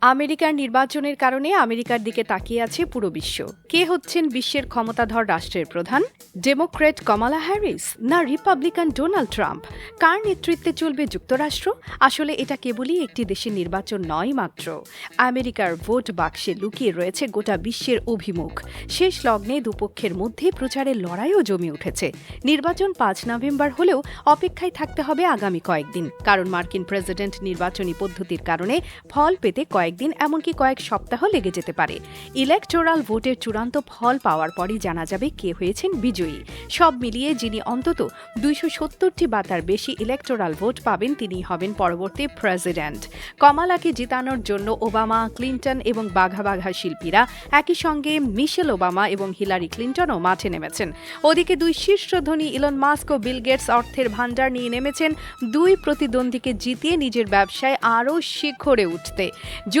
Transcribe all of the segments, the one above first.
আমেরিকার নির্বাচনের কারণে আমেরিকার দিকে তাকিয়ে আছে পুরো বিশ্ব। কে হচ্ছেন বিশ্বের ক্ষমতাধর রাষ্ট্রের প্রধান? ডেমোক্রেট কমালা হ্যারিস না রিপাবলিকান ডোনাল্ড ট্রাম্প? কার নেতৃত্বে চলবে যুক্তরাষ্ট্র? আসলে এটা কেবলই একটি দেশের নির্বাচন নয় মাত্র। আমেরিকার ভোট বাক্সে লুকিয়ে রয়েছে গোটা বিশ্বের অভিমুখ। শেষ লগ্নে দুপক্ষের মধ্যে প্রচারের লড়াইও জমে উঠেছে। নির্বাচন পাঁচ নভেম্বর হলেও অপেক্ষায় থাকতে হবে আগামী কয়েকদিন। কারণ মার্কিন প্রেসিডেন্ট নির্বাচনী পদ্ধতির কারণে ফল পেতে কয়েকদিন, এমনকি কয়েক সপ্তাহ লেগে যেতে পারে। ইলেকটোরাল ভোটের চূড়ান্ত ফল পাওয়ার পরই জানা যাবে কে হয়েছেন বিজয়ী। সব মিলিয়ে যিনি অন্তত দুইশো সত্তরটি বা তার বেশি ইলেকটোরাল ভোট পাবেন, তিনি হবেন পরবর্তী প্রেসিডেন্ট। কমালাকে জিতানোর জন্য ওবামা, ক্লিন্টন এবং বাঘা বাঘা শিল্পীরা একই সঙ্গে মিশেল ওবামা এবং হিলারি ক্লিন্টনও মাঠে নেমেছেন। ওদিকে দুই শীর্ষ ধনী ইলন মাস্ক ও বিল গেটস অর্থের ভাণ্ডার নিয়ে নেমেছেন দুই প্রতিদ্বন্দ্বীকে জিতিয়ে নিজের ব্যবসায় আরও শিখরে উঠতে।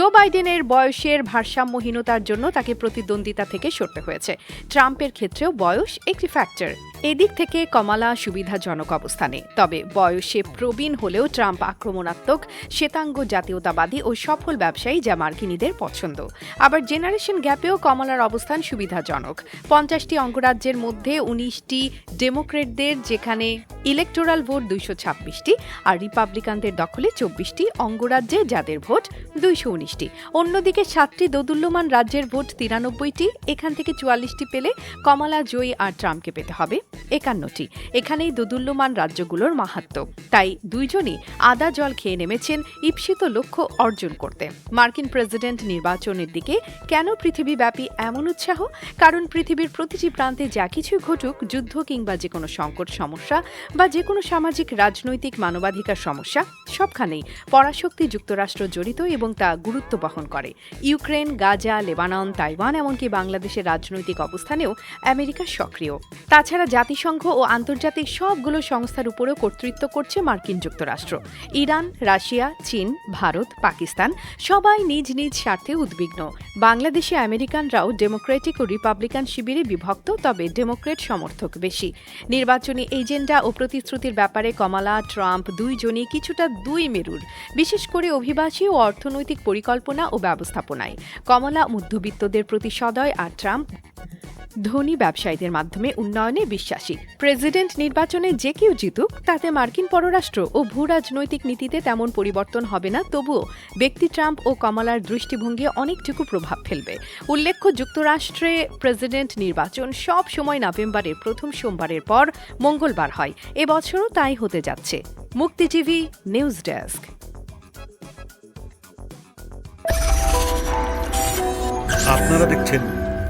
জো বাইডেনের বয়সের ভারসাম্যহীনতার জন্য তাকে প্রতিদ্বন্দ্বিতা থেকে সরতে হয়েছে। ট্রাম্পের ক্ষেত্রেও বয়স একটি ফ্যাক্টর এদিক থেকে কমালা সুবিধাজনক অবস্থানে। তবে বয়সে প্রবীণ হলেও ট্রাম্প আক্রমণাত্মক, শ্বেতাঙ্গ জাতীয়তাবাদী ও সফল ব্যবসায়ী যা মার্কিনীদের পছন্দ। আবার জেনারেশন গ্যাপেও কমলার অবস্থান সুবিধাজনক। পঞ্চাশটি অঙ্গরাজ্যের মধ্যে উনিশটি ডেমোক্রেটদের, যেখানে ইলেকটোরাল ভোট দুইশো ছাব্বিশটি আর রিপাবলিকানদের দখলে চব্বিশটি অঙ্গরাজ্যে যাদের ভোট দুইশো উনিশটি। অন্যদিকে সাতটি দোদুল্যমান রাজ্যের ভোট তিরানব্বইটি, এখান থেকে চুয়াল্লিশটি পেলে কমলা, জয়ী আর ট্রাম্পকে পেতে হবে। একান্নটি। এখানেই দোদুল্যমান রাজ্যগুলোর মাহাত্ম। তাই দুইজনই আদা জল খেয়ে নেমেছেন ঈপ্সিত লক্ষ্য অর্জন করতে। মার্কিন প্রেসিডেন্ট নির্বাচনের দিকে কেন পৃথিবীব্যাপী এমন উৎসাহ? কারণ পৃথিবীর প্রতিটি প্রান্তে যা কিছু ঘটুক, যুদ্ধ কিংবা যে কোনো সংকট, সমস্যা বা যে কোনো সামাজিক, রাজনৈতিক, মানবাধিকার সমস্যা, সবখানেই পরাশক্তি যুক্তরাষ্ট্র জড়িত এবং তা গুরুত্ব বহন করে। ইউক্রেন, গাজা, লেবানন, তাইওয়ান, এমনকি বাংলাদেশের রাজনৈতিক অবস্থানেও আমেরিকা সক্রিয়। তাছাড়া জাতিসংঘ ও আন্তর্জাতিক সবগুলো সংস্থার উপরেও কর্তৃত্ব করছে মার্কিন যুক্তরাষ্ট্র। ইরান, রাশিয়া, চীন, ভারত, পাকিস্তান সবাই নিজ নিজ স্বার্থে উদ্বিগ্ন। বাংলাদেশে আমেরিকানরাও ডেমোক্রেটিক ও রিপাবলিকান শিবিরে বিভক্ত, তবে ডেমোক্রেট সমর্থক বেশি। নির্বাচনী এজেন্ডা ও প্রতিশ্রুতির ব্যাপারে কমালা, ট্রাম্প দুইজনই কিছুটা দুই মেরুর, বিশেষ করে অভিবাসী ও অর্থনৈতিক পরিকল্পনা ও ব্যবস্থাপনায়। কমলা মধ্যবিত্তদের প্রতি সদয় আর ট্রাম্প ধনী ব্যবসায়ীদের মাধ্যমে উন্নয়নে বিশ্বাসী। প্রেসিডেন্ট নির্বাচনে যে কেউ জিতুক, তাতে মার্কিন পররাষ্ট্র ও ভূ রাজনৈতিক নীতিতে তেমন পরিবর্তন হবে না, তবুও ব্যক্তি ট্রাম্প ও কমলার দৃষ্টিভঙ্গি অনেকটুকু প্রভাব ফেলবে। উল্লেখ্য, যুক্তরাষ্ট্রে প্রেসিডেন্ট নির্বাচন সব সময় নভেম্বরের প্রথম সোমবারের পর মঙ্গলবার হয়। এবছরও তাই হতে যাচ্ছে। মুক্তি টিভি নিউজ ডেস্ক। আপনারা দেখছেন